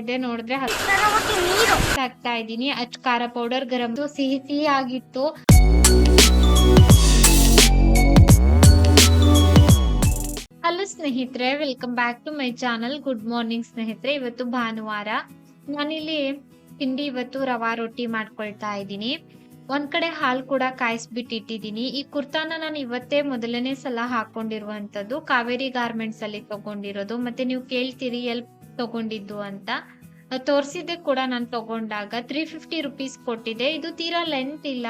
ಇದ್ದೆ ನೋಡಿದ್ರೆ ನೀರು. ಹಾಕ್ತಾ ಇದ್ದೀನಿ. ಅಚ್ ಖಾರ ಪೌಡರ್ ಗರಂ ಸಿಹಿ ಸಿಹಿ ಆಗಿತ್ತು. ಹಲೋ ಸ್ನೇಹಿತರೆ welcome back to my channel good morning ಸ್ನೇಹಿತರೆ ಇವತ್ತು ಭಾನುವಾರ. ನಾನಿಲ್ಲಿ ತಿಂಡಿ ಇವತ್ತು ರವಾ ರೊಟ್ಟಿ ಮಾಡ್ಕೊಳ್ತಾ ಇದ್ದೀನಿ. ಒಂದ್ ಕಡೆ ಹಾಲು ಕೂಡ ಕಾಯಿಸ್ಬಿಟ್ಟು ಇಟ್ಟಿದ್ದೀನಿ ಈ ಕುರ್ತಾನ ನಾನು ಇವತ್ತೇ ಮೊದಲನೇ ಸಲ ಹಾಕೊಂಡಿರುವಂತದ್ದು. ಕಾವೇರಿ ಗಾರ್ಮೆಂಟ್ಸ್ ಅಲ್ಲಿ ತಗೊಂಡಿರೋದು. ಮತ್ತೆ ನೀವು ಕೇಳ್ತೀರಿ ಎಲ್ ತಗೊಂಡಿದ್ದು ಅಂತ. ತೋರಿಸಿದ್ದೆ ಕೂಡ ನಾನು ತಗೊಂಡಾಗ. ತ್ರೀ ಫಿಫ್ಟಿ ರುಪೀಸ್ ಕೊಟ್ಟಿದ್ದೆ ಇದು ತೀರಾ ಲೆಂತ್ ಇಲ್ಲ.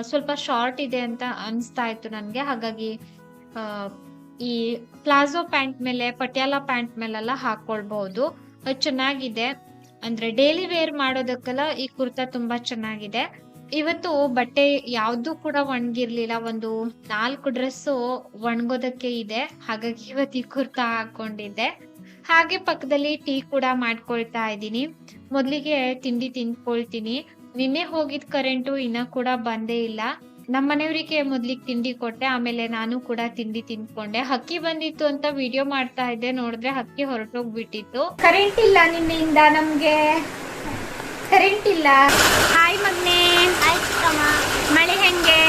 ಸ್ವಲ್ಪ ಶಾರ್ಟ್ ಇದೆ ಅಂತ ಅನಿಸ್ತಾ ಇತ್ತು ನನಗೆ. ಹಾಗಾಗಿ ಈ ಪ್ಲಾಜೋ ಪ್ಯಾಂಟ್ ಮೇಲೆ ಪಟಿಯಾಲ ಪ್ಯಾಂಟ್ ಮೇಲೆಲ್ಲ ಹಾಕೊಳ್ಬಹುದು ಚೆನ್ನಾಗಿದೆ. ಅಂದ್ರೆ ಡೈಲಿ ವೇರ್ ಮಾಡೋದಕ್ಕೆಲ್ಲ ಈ ಕುರ್ತಾ ತುಂಬಾ ಚೆನ್ನಾಗಿದೆ. ಇವತ್ತು ಬಟ್ಟೆ ಯಾವ್ದು ಕೂಡ ಒಣಗಿರ್ಲಿಲ್ಲ. ಒಂದು ನಾಲ್ಕು ಡ್ರೆಸ್ಸು ಒಣಗೋದಕ್ಕೆ ಇದೆ. ಹಾಗಾಗಿ ಇವತ್ತು ಈ ಕುರ್ತಾ ಹಾಕೊಂಡಿದ್ದೆ. ಹಾಗೆ ಪಕ್ಕದಲ್ಲಿ ಟೀ ಕೂಡ ಮಾಡ್ಕೊಳ್ತಾ ಇದ್ದೀನಿ. ಮೊದಲಿಗೆ ತಿಂಡಿ ತಿಂದ್ಕೊಳ್ತೀನಿ ನಿನ್ನೆ ಹೋಗಿದ್ ಕರೆಂಟು ಇನ್ನ ಕೂಡ ಬಂದೇ ಇಲ್ಲ. ನಮ್ಮ ಮನೆಯವರಿಗೆ ಮೊದ್ಲಿಗೆ ತಿಂಡಿ ಕೊಟ್ಟೆ ಆಮೇಲೆ ನಾನು ಕೂಡ ತಿಂಡಿ ತಿನ್ಕೊಂಡೆ. ಹಕ್ಕಿ ಬಂದಿತ್ತು ಅಂತ ವಿಡಿಯೋ ಮಾಡ್ತಾ ಇದ್ದೆ ನೋಡಿದ್ರೆ ಹಕ್ಕಿ ಹೊರಟೋಗ್ಬಿಟ್ಟಿತ್ತು. ಕರೆಂಟ್ ಇಲ್ಲ ನಿನ್ನೆಯಿಂದ ನಮ್ಗೆ. ಕರೆಂಟ್ ಇಲ್ಲ. ಹಾಯ್ ಮಗ್ನೆ ಮಳೆ ಹೆಂಗೆ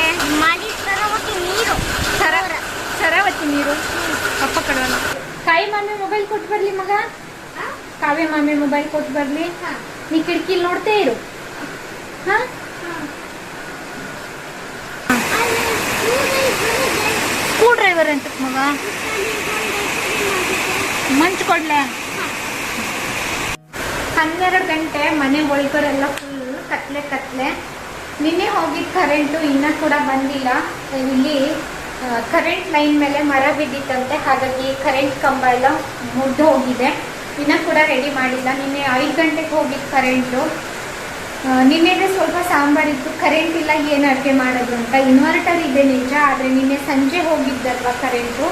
ಮಳೆ ಸರವತಿ ನೀರು ಸರ ಸರವತಿ ನೀರು ಪಪ್ಪ ಕಡವಲ್ಲ ಕಾಯಿ ಮಾಮಿ ಮೊಬೈಲ್ ಕೊಟ್ಟು ಬರ್ಲಿ ಮಗ? ಕಾವ್ಯ ಮಾಮಿ ಮೊಬೈಲ್ ಕೊಟ್ಟು ಬರ್ಲಿ. ನೀ ಕಿಟಕಿಲಿ ನೋಡ್ತೇ ಇರು. ಹಾ? ಸ್ಕ್ರೂ ಡ್ರೈವರ್ ಅಂತ ಮಗ. ಮಂಚ್ ಕೊಡ್ಲೆ? ಹನ್ನೆರಡು ಗಂಟೆ ಮನೆ ಒಳಗರೆಲ್ಲ ಫುಲ್ ಕತ್ಲೆ ಕತ್ಲೆ. ನಿನ್ನೆ ಹೋಗಿದ್ದ ಕರೆಂಟು ಇನ್ನೂ ಕೂಡ ಬಂದಿಲ್ಲ. ಇಲ್ಲಿ ಕರೆಂಟ್ ಲೈನ್ ಮೇಲೆ ಮರ ಬಿದ್ದಿತ್ತಂತೆ, ಹಾಗಾಗಿ ಕರೆಂಟ್ ಕಂಬ ಎಲ್ಲ ಮುರಿದು ಹೋಗಿದೆ. ಇನ್ನೂ ಕೂಡ ರೆಡಿ ಮಾಡಿಲ್ಲ. ನಿನ್ನೆ ಐದು ಗಂಟೆಗೆ ಹೋಗಿದ್ದು ಕರೆಂಟು ನಿನ್ನೆ ಸ್ವಲ್ಪ ಸಾಂಬಾರಿತ್ತು ಕರೆಂಟ್ ಇಲ್ಲ, ಏನು ಅಡುಗೆ ಮಾಡೋದು ಅಂತ. ಇನ್ವರ್ಟರ್ ಇದೆ ನಿಜ, ಆದರೆ ನಿನ್ನೆ ಸಂಜೆ ಹೋಗಿದ್ದಲ್ವ ಕರೆಂಟು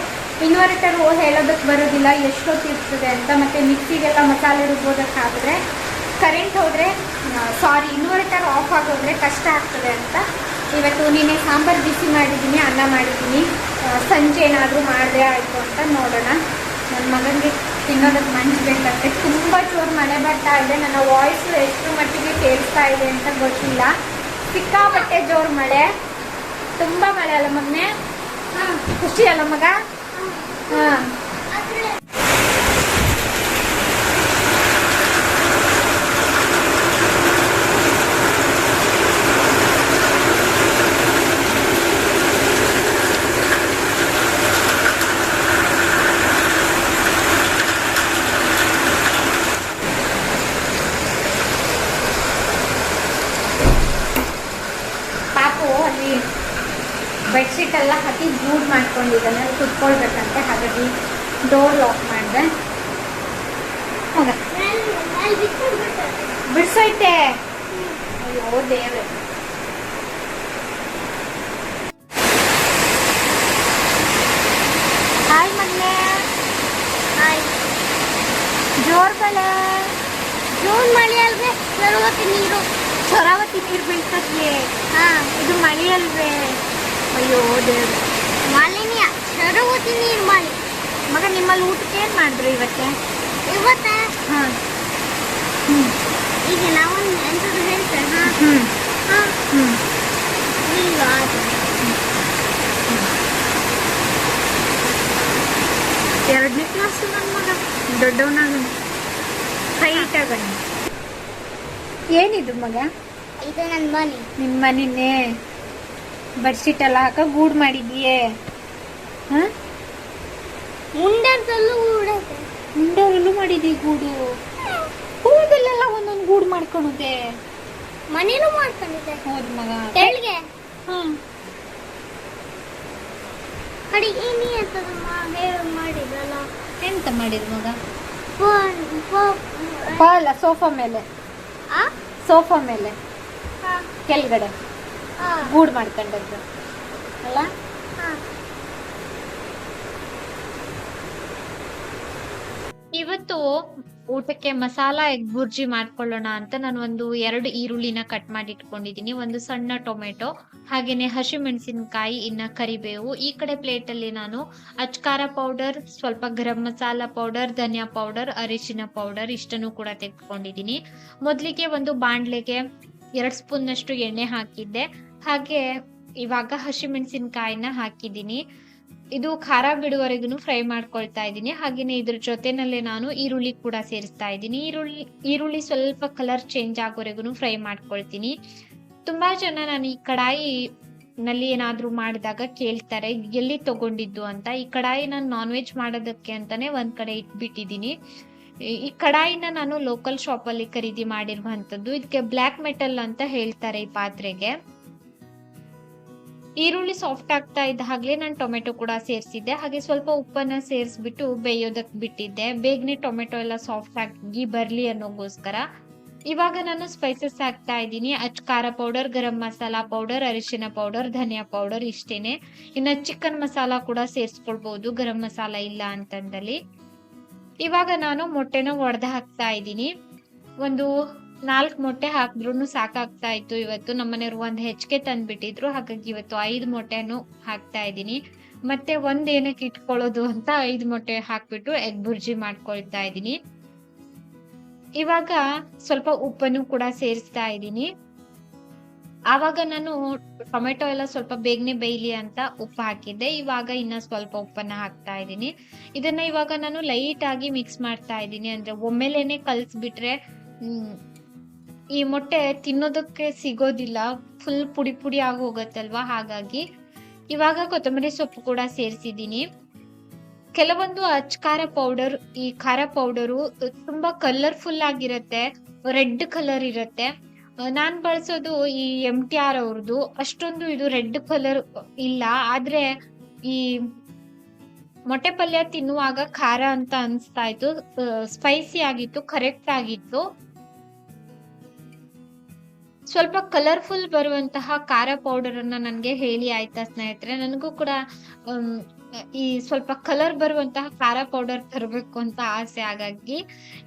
ಇನ್ವರ್ಟರ್ ಹೇಳೋದಕ್ಕೆ ಬರೋದಿಲ್ಲ, ಎಷ್ಟೊತ್ತು ಇರ್ತದೆ ಅಂತ. ಮತ್ತು ಮಿಕ್ಸಿಗೆಲ್ಲ ಮಸಾಲೆ ರುಬ್ಬೋದಕ್ಕಾದರೆ ಕರೆಂಟ್ ಹೋದರೆ ಸಾರಿ ಇನ್ವರ್ಟರ್ ಆಫ್ ಆಗೋದ್ರೆ ಕಷ್ಟ ಆಗ್ತದೆ ಅಂತ ಇವತ್ತು ನಿನ್ನೆ ಸಾಂಬಾರು ಬಿಸಿ ಮಾಡಿದ್ದೀನಿ, ಅನ್ನ ಮಾಡಿದ್ದೀನಿ. ಸಂಜೆ ಏನಾದರೂ ಮಾಡಿದೆ ಆಯಿತು ಅಂತ ನೋಡೋಣ. ನನ್ನ ಮಗನಿಗೆ ತಿನ್ನೋದಕ್ಕೆ ಮಂಚ್ ಬೇಕಂತೆ. ತುಂಬ ಜೋರು ಮಳೆ ಬರ್ತಾ ಇದೆ. ನನ್ನ ವಾಯ್ಸು ಎಷ್ಟು ಮಟ್ಟಿಗೆ ಕೇಳಿಸ್ತಾ ಇದೆ ಅಂತ ಗೊತ್ತಿಲ್ಲ. ಸಿಕ್ಕಾಪಟ್ಟೆ ಜೋರು ಮಳೆ. ತುಂಬ ಮಳೆ ಅಲ್ಲ ಮಗನೆ ಖುಷಿ ಅಲ್ಲ ಮಗ? ಹಾಂ ಪಾಪು ಅಲ್ಲಿ ಬೆಡ್ಶೀಟ್ ಎಲ್ಲ ಹಾಕಿ ಗೂಡ್ ಮಾಡ್ಕೊಂಡಿದ್ದಾನೆ ಅಲ್ಲಿ ಕುತ್ಕೊಳ್ಬೇಕಂತೆ. ಹಾಗಾಗಿ ಡೋರ್ ಲಾಕ್ ಮಾಡಿದೆ. ಮಗ ಬಿಡ್ಸೈತೆ ಅಯ್ಯೋ ದೇವ್ರೆ. ಹಾಯ್ ಮಗ್ನೆ ಹಾಯ್ ಜೋರ್ ಬಲ. ಜೋರ್ ಮಳೆ ಅಲ್ವೇ? ಸರವತಿ ನೀರು. ಸರಾವತಿ ನೀರು ಬೀಳ್ತದೆ ಹಾ. ಇದು ಮಳೆ ಅಲ್ವೇ? ಅಯ್ಯೋ ದೇವ್ರೆ ಮಾಲಿನ್ಯ ಶರವತಿ ನೀರು ಮಾಲಿ. ಮಗ ನಿಮ್ಮಲ್ಲಿ ಊಟಕ್ಕೆ ಏನು ಮಾಡಿದ್ರು ಇವತ್ತೆ? ಇವತ್ತ? ಹ್ಞೂ ಈಗ ನಾವು ಎಂಥದ್ದು ಹೇಳ್ತೇವೆ? ಹ್ಞೂ ಹ್ಞೂ ಇಲ್ಲ ಎರಡನೇ ಕ್ಲಾಸ್ ನನ್ನ ಮಗ. ದೊಡ್ಡವನಾಗ ಹೈಟ್ ಆಗಣ. ಏನಿದು ಮಗ? ಇದು ನನ್ನ ಮನೆ. ನಿಮ್ಮ ಮನೆನೇ. ಬೆಡ್ಶೀಟ್ ಎಲ್ಲ ಹಾಕ ಗೂಡ್ ಮಾಡಿದ್ಯೆ ಮುಂಡವರಲ್ಲೂ ಮಾಡಿದಿ ಗೂಡು? ಹೂದಲ್ಲೆಲ್ಲ ಒಂದೊಂದು ಗೂಡು ಮಾಡ್ಕೊಂಡಿದೆ ಮನೇಲೂ ಮಾಡ್ಕೊಂಡಿದೆ ಹೌದು ಮಗ. ತೆಳ್ಗೆ. ಹ್ಮ್ ಅಡಿಗೆ ಹೇಳಿ ಮಾಡಿದ್ರಲ್ಲ? ಎಂತ ಮಾಡಿದ್ ಮಗ? ಅಲ್ಲ ಸೋಫಾ ಮೇಲೆ. ಸೋಫಾ ಮೇಲೆ. ಹಾ ಕೆಳಗಡೆ. ಗೂಡು ಮಾಡ್ಕೊಂಡದ್ದು ಅಲ್ಲ? ಇವತ್ತು ಊಟಕ್ಕೆ ಮಸಾಲಾ ಎಗ್ ಬುರ್ಜಿ ಮಾಡ್ಕೊಳ್ಳೋಣ ಅಂತ ನಾನು ಒಂದು ಎರಡು ಈರುಳ್ಳಿನ ಕಟ್ ಮಾಡಿ ಇಟ್ಕೊಂಡಿದ್ದೀನಿ. ಒಂದು ಸಣ್ಣ ಟೊಮೆಟೊ, ಹಾಗೇನೆ ಹಸಿಮೆಣಸಿನಕಾಯಿ, ಇನ್ನ ಕರಿಬೇವು. ಈ ಕಡೆ ಪ್ಲೇಟಲ್ಲಿ ನಾನು ಅಚ್ಕಾರ ಪೌಡರ್ ಸ್ವಲ್ಪ ಗರಂ ಮಸಾಲಾ ಪೌಡರ್ ಧನಿಯಾ ಪೌಡರ್ ಅರಿಶಿನ ಪೌಡರ್ ಇಷ್ಟನ್ನು ಕೂಡ ತೆಗೆದುಕೊಂಡಿದ್ದೀನಿ. ಮೊದಲಿಗೆ ಒಂದು ಬಾಂಡ್ಲೆಗೆ ಎರಡು ಸ್ಪೂನ್ನಷ್ಟು ಎಣ್ಣೆ ಹಾಕಿದ್ದೆ. ಹಾಗೆ ಇವಾಗ ಹಸಿಮೆಣಸಿನಕಾಯಿನ ಹಾಕಿದ್ದೀನಿ. ಇದು ಖಾರ ಬಿಡುವವರೆಗೂ ಫ್ರೈ ಮಾಡ್ಕೊಳ್ತಾ ಇದ್ದೀನಿ. ಹಾಗೇನೆ ಇದ್ರ ಜೊತೆನಲ್ಲೇ ನಾನು ಈರುಳ್ಳಿ ಕೂಡ ಸೇರಿಸ್ತಾ ಇದ್ದೀನಿ. ಈರುಳ್ಳಿ ಈರುಳ್ಳಿ ಸ್ವಲ್ಪ ಕಲರ್ ಚೇಂಜ್ ಆಗೋವರೆಗೂ ಫ್ರೈ ಮಾಡ್ಕೊಳ್ತೀನಿ. ತುಂಬಾ ಜನ ನಾನು ಈ ಕಡಾಯಿ ನಲ್ಲಿ ಏನಾದ್ರೂ ಮಾಡಿದಾಗ ಕೇಳ್ತಾರೆ, ಎಲ್ಲಿ ತಗೊಂಡಿದ್ದು ಅಂತ. ಈ ಕಡಾಯಿ ನಾನು ನಾನ್ ವೆಜ್ ಮಾಡೋದಕ್ಕೆ ಅಂತಾನೆ ಒಂದ್ ಕಡೆ ಇಟ್ಬಿಟ್ಟಿದ್ದೀನಿ. ಈ- ಕಡಾಯಿನ ನಾನು ಲೋಕಲ್ ಶಾಪ್ ಅಲ್ಲಿ ಖರೀದಿ ಮಾಡಿರುವಂತದ್ದು ಇದಕ್ಕೆ ಬ್ಲ್ಯಾಕ್ ಮೆಟಲ್ ಅಂತ ಹೇಳ್ತಾರೆ ಈ ಪಾತ್ರೆಗೆ. ಈರುಳ್ಳಿ ಸಾಫ್ಟ್ ಆಗ್ತಾ ಇದ್ದ ಹಾಗೆ ನಾನು ಟೊಮೆಟೊ ಕೂಡ ಸೇರಿಸಿದ್ದೆ. ಹಾಗೆ ಸ್ವಲ್ಪ ಉಪ್ಪನ್ನ ಸೇರಿಸ್ಬಿಟ್ಟು ಬೇಯೋದಕ್ಕೆ ಬಿಟ್ಟಿದ್ದೆ. ಬೇಗನೆ ಟೊಮೆಟೊ ಎಲ್ಲ ಸಾಫ್ಟ್ ಆಗಿ ಬರ್ಲಿ ಅನ್ನೋಗೋಸ್ಕರ. ಇವಾಗ ನಾನು ಸ್ಪೈಸಸ್ ಹಾಕ್ತಾ ಇದ್ದೀನಿ. ಅಚ್ ಖಾರ ಪೌಡರ್ ಗರಂ ಮಸಾಲಾ ಪೌಡರ್ ಅರಿಶಿನ ಪೌಡರ್ ಧನಿಯಾ ಪೌಡರ್ ಇಷ್ಟೇನೆ. ಇನ್ನು ಚಿಕನ್ ಮಸಾಲ ಕೂಡ ಸೇರಿಸ್ಕೊಳ್ಬಹುದು ಗರಂ ಮಸಾಲ ಇಲ್ಲ ಅಂತಂದಲ್ಲಿ. ಇವಾಗ ನಾನು ಮೊಟ್ಟೆನ ಒಡೆದು ಹಾಕ್ತಾ ಇದ್ದೀನಿ. ಒಂದು ನಾಲ್ಕು ಮೊಟ್ಟೆ ಹಾಕಿದ್ರು ಸಾಕಾಗ್ತಾ ಇತ್ತು. ಇವತ್ತು ನಮ್ಮನೆಯವ್ರು ಒಂದು ಹೆಚ್ಚಿಗೆ ತಂದ್ಬಿಟ್ಟಿದ್ರು. ಹಾಗಾಗಿ ಇವತ್ತು ಐದು ಮೊಟ್ಟೆನು ಹಾಕ್ತಾ ಇದ್ದೀನಿ. ಮತ್ತೆ ಒಂದ್ ಏನಕ್ಕೆ ಇಟ್ಕೊಳ್ಳೋದು ಅಂತ ಐದು ಮೊಟ್ಟೆ ಹಾಕ್ಬಿಟ್ಟು ಎಗ್ ಬುರ್ಜಿ ಮಾಡ್ಕೊಳ್ತಾ ಇದ್ದೀನಿ. ಇವಾಗ ಸ್ವಲ್ಪ ಉಪ್ಪನ್ನು ಕೂಡ ಸೇರಿಸ್ತಾ ಇದ್ದೀನಿ. ಆವಾಗ ನಾನು ಟೊಮೆಟೊ ಎಲ್ಲ ಸ್ವಲ್ಪ ಬೇಗನೆ ಬೇಯ್ಲಿ ಅಂತ ಉಪ್ಪು ಹಾಕಿದ್ದೆ. ಇವಾಗ ಇನ್ನ ಸ್ವಲ್ಪ ಉಪ್ಪನ್ನ ಹಾಕ್ತಾ ಇದ್ದೀನಿ. ಇದನ್ನ ಇವಾಗ ನಾನು ಲೈಟ್ ಆಗಿ ಮಿಕ್ಸ್ ಮಾಡ್ತಾ ಇದ್ದೀನಿ. ಅಂದ್ರೆ ಒಮ್ಮೆಲೇನೆ ಕಲ್ಸ್ಬಿಟ್ರೆ ಈ ಮೊಟ್ಟೆ ತಿನ್ನೋದಕ್ಕೆ ಸಿಗೋದಿಲ್ಲ. ಫುಲ್ ಪುಡಿ ಪುಡಿ ಆಗಿ ಹೋಗತ್ತಲ್ವಾ? ಹಾಗಾಗಿ ಇವಾಗ ಕೊತ್ತಂಬರಿ ಸೊಪ್ಪು ಕೂಡ ಸೇರಿಸಿದ್ದೀನಿ. ಕೆಲವೊಂದು ಅಚ್ ಖಾರ ಪೌಡರ್ ಈ ಖಾರ ಪೌಡರು ತುಂಬಾ ಕಲರ್ಫುಲ್ ಆಗಿರತ್ತೆ. ರೆಡ್ ಕಲರ್ ಇರತ್ತೆ. ನಾನ್ ಬಳಸೋದು ಈ ಎಂ ಟಿ ಆರ್ ಅವ್ರದ್ದು ಅಷ್ಟೊಂದು ಇದು ರೆಡ್ ಕಲರ್ ಇಲ್ಲ. ಆದ್ರೆ ಈ ಮೊಟ್ಟೆ ಪಲ್ಯ ತಿನ್ನುವಾಗ ಖಾರ ಅಂತ ಅನ್ಸ್ತಾ ಇತ್ತು. ಸ್ಪೈಸಿ ಆಗಿತ್ತು ಕರೆಕ್ಟ್ ಆಗಿತ್ತು. ಸ್ವಲ್ಪ ಕಲರ್ಫುಲ್ ಬರುವಂತಹ ಖಾರ ಪೌಡರ್ ಅನ್ನ ನನ್ಗೆ ಹೇಳಿ ಆಯ್ತಾ ಸ್ನೇಹಿತರೆ. ನನಗೂ ಕೂಡ ಈ ಸ್ವಲ್ಪ ಕಲರ್ ಬರುವಂತಹ ಖಾರ ಪೌಡರ್ ತರಬೇಕು ಅಂತ ಆಸೆ ಹಾಗಾಗಿ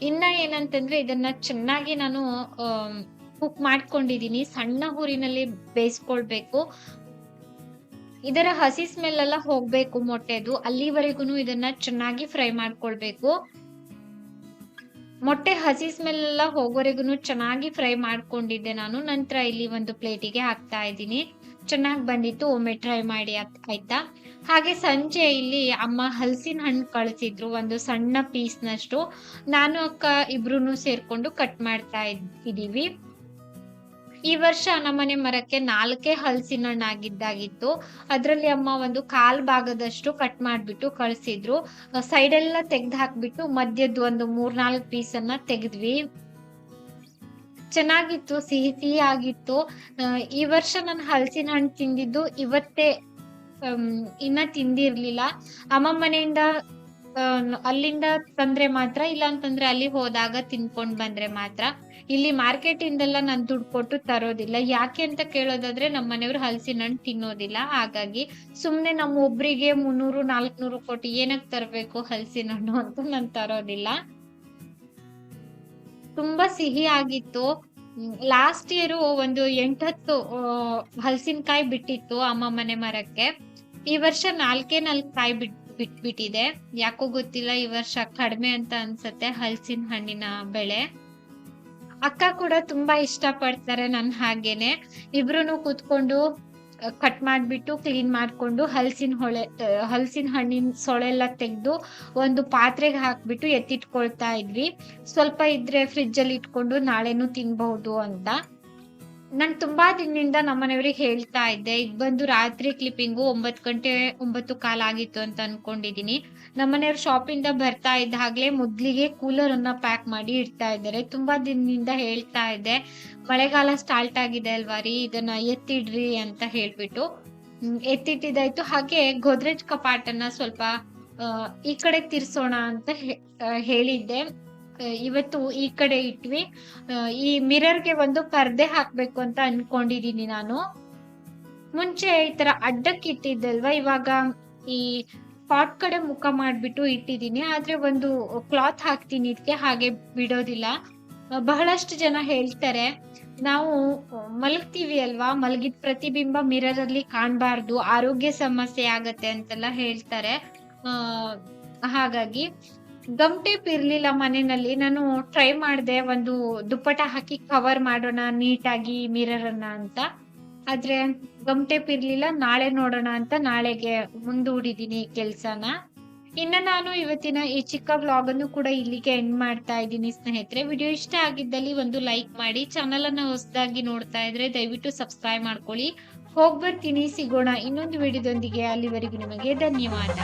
ಇನ್ನ ಏನಂತಂದ್ರೆ ಇದನ್ನ ಚೆನ್ನಾಗಿ ನಾನು ಕುಕ್ ಮಾಡ್ಕೊಂಡಿದೀನಿ. ಸಣ್ಣ ಊರಿನಲ್ಲಿ ಬೇಯಿಸ್ಕೊಳ್ಬೇಕು. ಇದರ ಹಸಿ ಸ್ಮೆಲ್ ಎಲ್ಲ ಹೋಗ್ಬೇಕು ಮೊಟ್ಟೆದು. ಅಲ್ಲಿವರೆಗೂ ಇದನ್ನ ಚೆನ್ನಾಗಿ ಫ್ರೈ ಮಾಡ್ಕೊಳ್ಬೇಕು. ಮೊಟ್ಟೆ ಹಸಿ ಸ್ಮೆಲ್ ಎಲ್ಲ ಹೋಗೋವರೆಗೂ ಚೆನ್ನಾಗಿ ಫ್ರೈ ಮಾಡ್ಕೊಂಡಿದ್ದೆ ನಾನು. ನಂತರ ಇಲ್ಲಿ ಒಂದು ಪ್ಲೇಟಿಗೆ ಹಾಕ್ತಾ ಇದ್ದೀನಿ. ಚೆನ್ನಾಗಿ ಬಂದಿತ್ತು. ಒಮ್ಮೆ ಟ್ರೈ ಮಾಡಿ ಆಯ್ತಾ? ಹಾಗೆ ಸಂಜೆ ಇಲ್ಲಿ ಅಮ್ಮ ಹಲಸಿನ ಹಣ್ಣು ಕಳಿಸಿದ್ರು, ಒಂದು ಸಣ್ಣ ಪೀಸ್ನಷ್ಟು ನಾನು ಅಕ್ಕ ಇಬ್ರು ಸೇರ್ಕೊಂಡು ಕಟ್ ಮಾಡ್ತಾ ಇದ್- ಇದೀವಿ. ಈ ವರ್ಷ ನಮ್ಮನೆ ಮರಕ್ಕೆ ನಾಲ್ಕೇ ಹಲಸಿನ ಹಣ್ಣಾಗಿದ್ದಾಗಿತ್ತು. ಅದ್ರಲ್ಲಿ ಅಮ್ಮ ಒಂದು ಕಾಲ್ ಭಾಗದಷ್ಟು ಕಟ್ ಮಾಡ್ಬಿಟ್ಟು ಕಳ್ಸಿದ್ರು. ಸೈಡ್ ಎಲ್ಲ ತೆಗ್ದು ಹಾಕ್ಬಿಟ್ಟು ಮಧ್ಯದ ಒಂದು ಮೂರ್ನಾಲ್ಕು ಪೀಸ್ ಅನ್ನ ತೆಗೆದ್ವಿ. ಚೆನ್ನಾಗಿತ್ತು, ಸಿಹಿ ಸಿಹಿ ಆಗಿತ್ತು. ಈ ವರ್ಷ ನಾನು ಹಲಸಿನ ಹಣ್ಣು ತಿಂದಿದ್ದು ಇವತ್ತೇ ಇನ್ನ ತಿಂದಿರ್ಲಿಲ್ಲ. ಅಮ್ಮ ಮನೆಯಿಂದ ಅಲ್ಲಿಂದ ತಂದ್ರೆ ಮಾತ್ರ ಇಲ್ಲ ಅಂತಂದ್ರೆ ಅಲ್ಲಿ ಹೋದಾಗ ತಿನ್ಕೊಂಡ್ ಬಂದ್ರೆ ಮಾತ್ರ. ಇಲ್ಲಿ ಮಾರ್ಕೆಟ್ ಇಂದೆಲ್ಲ ನಾನು ದುಡ್ಡು ಕೊಟ್ಟು ತರೋದಿಲ್ಲ. ಯಾಕೆ ಅಂತ ಕೇಳೋದಾದ್ರೆ ನಮ್ಮ ಮನೆಯವ್ರು ಹಲಸಿನ ಹಣ್ಣು ತಿನ್ನೋದಿಲ್ಲ. ಹಾಗಾಗಿ ಸುಮ್ಮನೆ ನಮ್ಮ ಒಬ್ರಿಗೆ ಮುನ್ನೂರು, ನಾಲ್ಕುನೂರು ಕೊಟ್ಟು ಏನಕ್ಕೆ ತರಬೇಕು ಹಲಸಿನ ಹಣ್ಣು ಅಂತ ನಾನು ತರೋದಿಲ್ಲ. ತುಂಬಾ ಸಿಹಿ ಆಗಿತ್ತು. ಲಾಸ್ಟ್ ಇಯರ್ ಒಂದು ಎಂಟತ್ತು ಹಲಸಿನಕಾಯಿ ಬಿಟ್ಟಿತ್ತು ಅಮ್ಮ ಮನೆ ಮರಕ್ಕೆ. ಈ ವರ್ಷ ನಾಲ್ಕೇ ನಾಲ್ಕು ಕಾಯಿ ಬಿಟ್ ಬಿಟ್ಬಿಟ್ಟಿದೆ ಯಾಕೋ ಗೊತ್ತಿಲ್ಲ ಈ ವರ್ಷ ಕಡಿಮೆ ಅಂತ ಅನ್ಸತ್ತೆ ಹಲಸಿನ ಹಣ್ಣಿನ ಬೆಳೆ. ಅಕ್ಕ ಕೂಡ ತುಂಬಾ ಇಷ್ಟ ಪಡ್ತಾರೆ ನನ್ ಹಾಗೇನೆ. ಇಬ್ರು ಕೂತ್ಕೊಂಡು ಕಟ್ ಮಾಡ್ಬಿಟ್ಟು ಕ್ಲೀನ್ ಮಾಡ್ಕೊಂಡು, ಹಲಸಿನ ಹೊಳೆ ಹಲಸಿನ ಹಣ್ಣಿನ ಸೊಳೆಲ್ಲ ತೆಗೆದು, ಒಂದು ಪಾತ್ರೆಗೆ ಹಾಕ್ಬಿಟ್ಟು ಎತ್ತಿಟ್ಕೊಳ್ತಾ ಇದ್ವಿ. ಸ್ವಲ್ಪ ಇದ್ರೆ ಫ್ರಿಜ್ ಅಲ್ಲಿ ಇಟ್ಕೊಂಡು ನಾಳೆನೂ ತಿನ್ಬಹುದು ಅಂತ. ನಾನ್ ತುಂಬಾ ದಿನದಿಂದ ನಮ್ಮನೆಯವ್ರಿಗೆ ಹೇಳ್ತಾ ಇದ್ದೆ ಈಗ ಬಂದು ರಾತ್ರಿ ಕ್ಲಿಪ್ಪಿಂಗು ಒಂಬತ್ ಗಂಟೆ, ಒಂಬತ್ತು ಕಾಲ ಆಗಿತ್ತು ಅಂತ ಅನ್ಕೊಂಡಿದೀನಿ. ನಮ್ಮನೆಯವ್ರು ಶಾಪಿಂದ ಬರ್ತಾ ಇದ್ದ ಹಾಗ್ಲೇ ಮೊದ್ಲಿಗೆ ಕೂಲರ್ ಅನ್ನ ಪ್ಯಾಕ್ ಮಾಡಿ ಇಡ್ತಾ ಇದ್ದಾರೆ. ತುಂಬಾ ದಿನದಿಂದ ಹೇಳ್ತಾ ಇದ್ದೆ, ಮಳೆಗಾಲ ಸ್ಟಾರ್ಟ್ ಆಗಿದೆ ಅಲ್ವಾ ರೀ, ಇದನ್ನ ಎತ್ತಿಡ್ರಿ ಅಂತ ಹೇಳ್ಬಿಟ್ಟು. ಎತ್ತಿಟ್ಟಿದ್ದಾಯ್ತು. ಹಾಗೆ ಗೋದ್ರೇಜ್ ಕಪಾಟನ್ನ ಸ್ವಲ್ಪ ಈ ಕಡೆ ತಿರ್ಸೋಣ ಅಂತ ಹೇಳಿದ್ದೆ. ಇವತ್ತು ಈ ಕಡೆ ಇಟ್ವಿ. ಈ ಮಿರರ್ಗೆ ಒಂದು ಪರ್ದೆ ಹಾಕ್ಬೇಕು ಅಂತ ಅನ್ಕೊಂಡಿದೀನಿ ನಾನು. ಮುಂಚೆ ಈ ತರ ಅಡ್ಡಕ್ಕೆ ಇಟ್ಟಿದ್ದಲ್ವಾ? ಇವಾಗ ಈ ಪಾಟ್ ಕಡೆ ಮುಖ ಮಾಡ್ಬಿಟ್ಟು ಇಟ್ಟಿದ್ದೀನಿ ಆದ್ರೆ ಒಂದು ಕ್ಲಾತ್ ಹಾಕ್ತೀನಿ ಇದಕ್ಕೆ ಹಾಗೆ ಬಿಡೋದಿಲ್ಲ. ಬಹಳಷ್ಟು ಜನ ಹೇಳ್ತಾರೆ, ನಾವು ಮಲಗ್ತೀವಿ ಅಲ್ವಾ? ಮಲಗಿದ ಪ್ರತಿಬಿಂಬ ಮಿರರ್ ಅಲ್ಲಿ ಕಾಣಬಾರ್ದು. ಆರೋಗ್ಯ ಸಮಸ್ಯೆ ಆಗತ್ತೆ ಅಂತೆಲ್ಲ ಹೇಳ್ತಾರೆ. ಹಾಗಾಗಿ ಟೇಪ್ ಇರ್ಲಿಲ್ಲ ಮನೆಯಲ್ಲಿ. ನಾನು ಟ್ರೈ ಮಾಡಿದೆ ಒಂದು ದುಪ್ಪಟ ಹಾಕಿ ಕವರ್ ಮಾಡೋಣ, ನೀಟಾಗಿ ಮಿರರ್ ಅನ್ನ ಅಂತ. ಆದ್ರೆ ಗಮ್ ಟೇಪ್ ಇರ್ಲಿಲ್ಲ, ನಾಳೆ ನೋಡೋಣ ಅಂತ ನಾಳೆಗೆ ಮುಂದೂಡಿದೀನಿ ಕೆಲ್ಸನ. ಇನ್ನ ನಾನು ಇವತ್ತಿನ ಈ ಚಿಕ್ಕ ವ್ಲಾಗ್ ಅನ್ನು ಕೂಡ ಇಲ್ಲಿಗೆ ಎಂಡ್ ಮಾಡ್ತಾ ಇದ್ದೀನಿ ಸ್ನೇಹಿತರೆ. ವಿಡಿಯೋ ಇಷ್ಟ ಆಗಿದ್ದಲ್ಲಿ ಒಂದು ಲೈಕ್ ಮಾಡಿ ಚಾನಲ್ ಅನ್ನ ಹೊಸದಾಗಿ ನೋಡ್ತಾ ಇದ್ರೆ ದಯವಿಟ್ಟು ಸಬ್ಸ್ಕ್ರೈಬ್ ಮಾಡ್ಕೊಳ್ಳಿ. ಹೋಗ್ಬರ್ತೀನಿ, ಸಿಗೋಣ ಇನ್ನೊಂದು ವಿಡಿಯೋದೊಂದಿಗೆ. ಅಲ್ಲಿವರೆಗೂ ನಿಮಗೆ ಧನ್ಯವಾದ.